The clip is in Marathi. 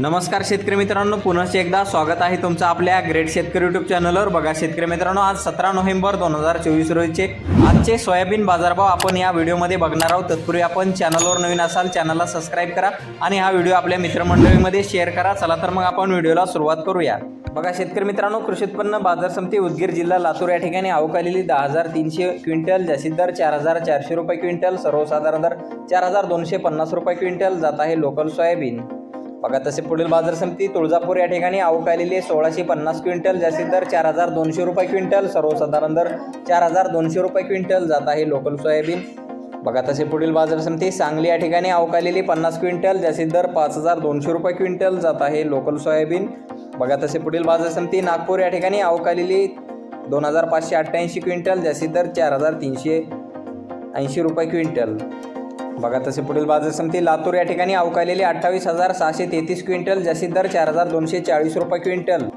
नमस्कार शेतकरी मित्रांनो पुन्हा एकदा स्वागत आहे तुमचं आपल्या ग्रेट शेतकरी युट्यूब चॅनलवर बघा शेतकरी मित्रांनो आज सतरा नोव्हेंबर दोन हजार चोवीस रोजीचे आजचे सोयाबीन बाजारभाव आपण या व्हिडिओमध्ये बघणार आहोत. तत्पूर्वी आपण चॅनलवर नवीन असाल चॅनलला सबस्क्राईब करा आणि हा व्हिडिओ आपल्या मित्रमंडळीमध्ये शेअर करा. चला तर मग आपण व्हिडिओला सुरुवात करूया. बघा शेतकरी मित्रांनो कृषी उत्पन्न बाजार समिती उदगीर जिल्हा लातूर या ठिकाणी आवक आलेली दहा हजार तीनशे क्विंटल जास्तीत दर चार हजार चारशे रुपये क्विंटल सर्वसाधारण दर चार हजार दोनशे पन्नास रुपये क्विंटल जात आहे लोकल सोयाबीन. बघा तसे पुढील बाजार समिती तुळजापूर या ठिकाणी आवक आलेली आहे. सोळाशे पन्नास क्विंटल जास्तीत दर चार हजार दोनशे रुपये क्विंटल. सर्वसाधारण दर चार हजार दोनशे रुपये क्विंटल. जात आहे लोकल सोयाबीन. बघा तसे पुढील बाजार समिती सांगली या ठिकाणी आवक आलेली पन्नास क्विंटल जास्तीत दर पाच हजार दोनशे रुपये क्विंटल. जात आहे लोकल सोयाबीन. बघा तसे पुढील बाजार समिती नागपूर या ठिकाणी आवक आलेली दोन हजार पाचशे अठ्ठ्याऐंशी क्विंटल जास्तीत दर चार हजार तीनशे ऐंशी रुपये क्विंटल. बघा तसे पुढील बाजार समिती लातूर या ठिकाणी अवकालेली अठ्ठावीस हजार सहाशे तेहतीस क्विंटल जशी दर चार हजार दोनशे चाळीस रुपये क्विंटल.